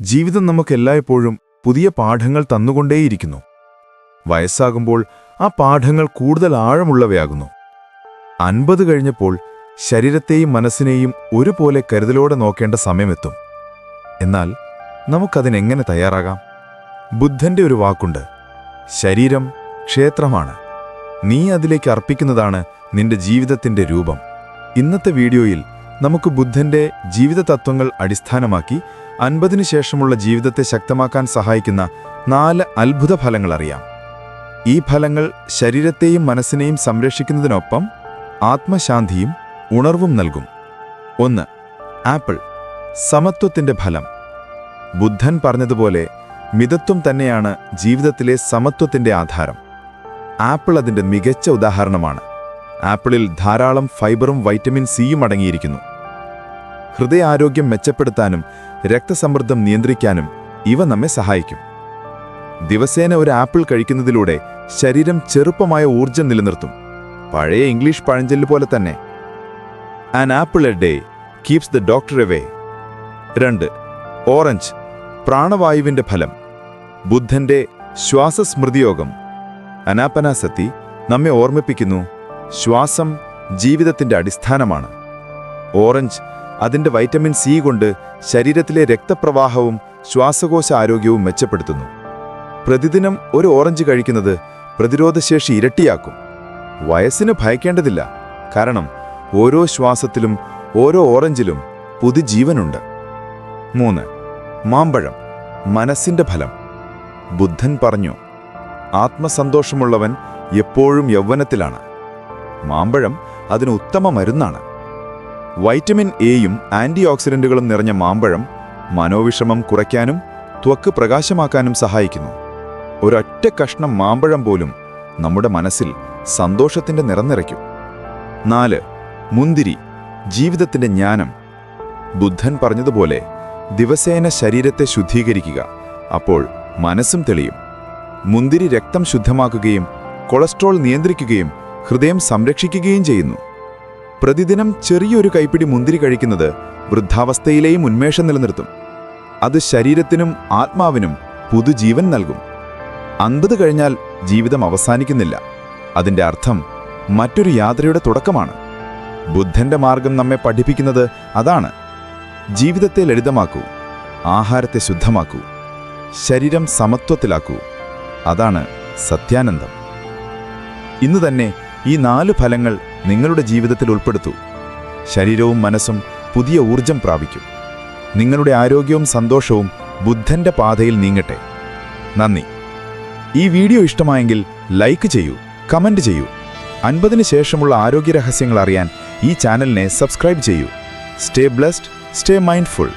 ജീവിതം നമുക്കെല്ലായ്പ്പോഴും പുതിയ പാഠങ്ങൾ തന്നുകൊണ്ടേയിരിക്കുന്നു. വയസ്സാകുമ്പോൾ ആ പാഠങ്ങൾ കൂടുതൽ ആഴമുള്ളവയാകുന്നു. അൻപത് കഴിഞ്ഞപ്പോൾ ശരീരത്തെയും മനസ്സിനെയും ഒരുപോലെ കരുതലോടെ നോക്കേണ്ട സമയമെത്തും. എന്നാൽ നമുക്കതിനെങ്ങനെ തയ്യാറാകാം? ബുദ്ധന്റെ ഒരു വാക്കുണ്ട് ശരീരം ക്ഷേത്രമാണ്. നീ അതിലേക്ക് അർപ്പിക്കുന്നതാണ് നിന്റെ ജീവിതത്തിന്റെ രൂപം. ഇന്നത്തെ വീഡിയോയിൽ നമുക്ക് ബുദ്ധന്റെ ജീവിത തത്വങ്ങൾ അടിസ്ഥാനമാക്കി അൻപതിനു ശേഷമുള്ള ജീവിതത്തെ ശക്തമാക്കാൻ സഹായിക്കുന്ന നാല് അത്ഭുത ഫലങ്ങൾ അറിയാം. ഈ ഫലങ്ങൾ ശരീരത്തെയും മനസ്സിനെയും സംരക്ഷിക്കുന്നതിനൊപ്പം ആത്മശാന്തിയും ഉണർവും നൽകും. ഒന്ന് ആപ്പിൾ സമത്വത്തിന്റെ ഫലം. ബുദ്ധൻ പറഞ്ഞതുപോലെ മിതത്വം തന്നെയാണ് ജീവിതത്തിലെ സമത്വത്തിന്റെ ആധാരം. ആപ്പിൾ അതിന്റെ മികച്ച ഉദാഹരണമാണ്. ആപ്പിളിൽ ധാരാളം ഫൈബറും വൈറ്റമിൻ സിയും അടങ്ങിയിരിക്കുന്നു. ഹൃദയാരോഗ്യം മെച്ചപ്പെടുത്താനും രക്തസമ്മർദ്ദം നിയന്ത്രിക്കാനും ഇവ നമ്മെ സഹായിക്കും. ദിവസേന ഒരു ആപ്പിൾ കഴിക്കുന്നതിലൂടെ ശരീരം ചെറുപ്പമായ ഊർജം നിലനിർത്തും. പഴയ ഇംഗ്ലീഷ് പഴഞ്ചൊല്ല് പോലെ തന്നെ. An apple a day keeps the doctor away രണ്ട്. ഓറഞ്ച് പ്രാണവായുവിന്റെ ഫലം. ബുദ്ധന്റെ ശ്വാസസ്മൃതിയോഗം. അനാപനാസത്തി നമ്മെ ഓർമ്മിപ്പിക്കുന്നു. ശ്വാസം ജീവിതത്തിന്റെ അടിസ്ഥാനമാണ്. ഓറഞ്ച് അതിന്റെ വൈറ്റമിൻ സി കൊണ്ട് ശരീരത്തിലെ രക്തപ്രവാഹവും ശ്വാസകോശ ആരോഗ്യവും മെച്ചപ്പെടുത്തുന്നു. പ്രതിദിനം ഒരു ഓറഞ്ച് കഴിക്കുന്നത് പ്രതിരോധശേഷി ഇരട്ടിയാക്കും. വയസ്സിന് ഭയക്കേണ്ടതില്ല. കാരണം ഓരോ ശ്വാസത്തിലും ഓരോ ഓറഞ്ചിലും പുതുജീവനുണ്ട് മൂന്ന് മാമ്പഴം മനസ്സിന്റെ ഫലം. ബുദ്ധൻ പറഞ്ഞു ആത്മസന്തോഷമുള്ളവൻ എപ്പോഴും യൗവനത്തിലാണ്. മാമ്പഴം അതിന് ഉത്തമ മരുന്നാണ്. വൈറ്റമിൻ എയും ആന്റി ഓക്സിഡന്റുകളും നിറഞ്ഞ മാമ്പഴം മനോവിഷമം കുറയ്ക്കാനും ത്വക്ക് പ്രകാശമാക്കാനും സഹായിക്കുന്നു. ഒരൊറ്റ കഷ്ണം മാമ്പഴം പോലും നമ്മുടെ മനസ്സിൽ സന്തോഷത്തിന്റെ നിറം നിറയ്ക്കും. നാല് മുന്തിരി ജീവിതത്തിന്റെ ജ്ഞാനം. ബുദ്ധൻ പറഞ്ഞതുപോലെ ദിവസേന ശരീരത്തെ ശുദ്ധീകരിക്കുക അപ്പോൾ മനസ്സും തെളിയും. മുന്തിരി രക്തം ശുദ്ധമാക്കുകയും കൊളസ്ട്രോൾ നിയന്ത്രിക്കുകയും ഹൃദയം സംരക്ഷിക്കുകയും ചെയ്യുന്നു. പ്രതിദിനം ചെറിയൊരു കൈപ്പിടി മുന്തിരി കഴിക്കുന്നത് വൃദ്ധാവസ്ഥയിലെയും ഉന്മേഷം നിലനിർത്തും. അത് ശരീരത്തിനും ആത്മാവിനും പുതുജീവൻ നൽകും. അൻപത് കഴിഞ്ഞാൽ ജീവിതം അവസാനിക്കുന്നില്ല. അതിന്റെ അർത്ഥം മറ്റൊരു യാത്രയുടെ തുടക്കമാണ്. ബുദ്ധന്റെ മാർഗം നമ്മെ പഠിപ്പിക്കുന്നത് അതാണ്. ജീവിതത്തെ ലളിതമാക്കൂ ആഹാരത്തെ ശുദ്ധമാക്കൂ ശരീരം സമത്വത്തിലാക്കൂ. അതാണ് സത്യാനന്ദം. ഇന്ന് തന്നെ ഈ നാല് ഫലങ്ങൾ നിങ്ങളുടെ ജീവിതത്തിൽ ഉൾപ്പെടുത്തൂ. ശരീരവും മനസ്സും പുതിയ ഊർജം പ്രാപിക്കും. നിങ്ങളുടെ ആരോഗ്യവും സന്തോഷവും ബുദ്ധന്റെ പാതയിൽ നീങ്ങട്ടെ. നന്ദി. ഈ വീഡിയോ ഇഷ്ടമായെങ്കിൽ ലൈക്ക് ചെയ്യൂ കമന്റ് ചെയ്യൂ. അൻപതിന് ശേഷമുള്ള ആരോഗ്യ രഹസ്യങ്ങൾ അറിയാൻ ഈ ചാനലിനെ സബ്സ്ക്രൈബ് ചെയ്യൂ. Stay blessed stay mindful.